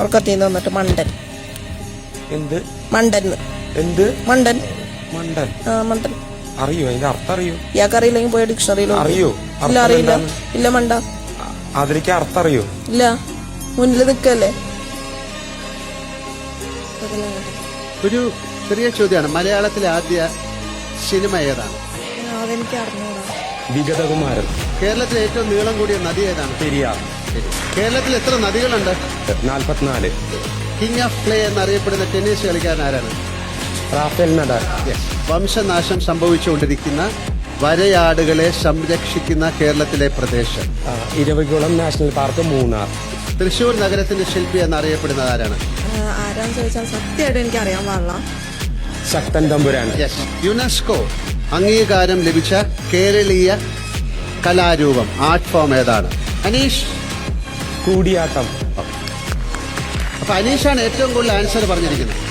ഉറക്കത്തിൽ നിന്ന് വന്നിട്ട് മണ്ടൻ. എന്ത്? മണ്ടൻ. എന്ത്? മണ്ടൻ. മണ്ടൻ. ആ മണ്ടൻ. അറിയോ? അതിന്റെ അർത്ഥം അറിയോ? ഇയാൾക്ക് അറിയില്ലെങ്കിൽ പോയ ഡിക്ഷണറിയിലോ അറിയോ? ഇല്ല അറിയില്ല. ഇല്ല മണ്ട. അതിലേക്ക് അർത്ഥം അറിയോ? ഇല്ല. മുന്നിൽ നിൽക്കല്ലേ? ഒരു ചെറിയ ചോദ്യമാണ്. മലയാളത്തിലെ ആദ്യ സിനിമ ഏതാണ്? വിഗതകുമാരൻ. കേരളത്തിലെ ഏറ്റവും നീളം കൂടിയ നദി ഏതാണ്? പെരിയാർ. കേരളത്തിൽ എത്ര നദികളുണ്ട്? നാൽപ്പത്തിനാല്. കിങ് ഓഫ് പ്ലേ എന്നറിയപ്പെടുന്ന ടെന്നീസ് കളിക്കാരൻ ആരാണ്? റാഫേൽ നട വംശനാശം സംഭവിച്ചുകൊണ്ടിരിക്കുന്ന വരയാടുകളെ സംരക്ഷിക്കുന്ന കേരളത്തിലെ പ്രദേശം. Eravikulam national park Munnar. Thrissur നഗരത്തിന്റെ ശില്പി എന്നറിയപ്പെടുന്നത് ആരാണ്? ആരാന്ന് ചോദിച്ചാൽ സത്യമായിട്ട് എനിക്ക് അറിയാൻ പാടില്ല. ശക്തൻ തമ്പുരാൻ. യുനെസ്കോ അംഗീകാരം ലഭിച്ച കേരളീയ കലാരൂപം. ആർട്ട് ഫോം ഏതാണ്? അനീഷ് കൂടിയാട്ടം. അപ്പൊ അനീഷാണ് ഏറ്റവും കൂടുതൽ ആൻസർ പറഞ്ഞിരിക്കുന്നത്.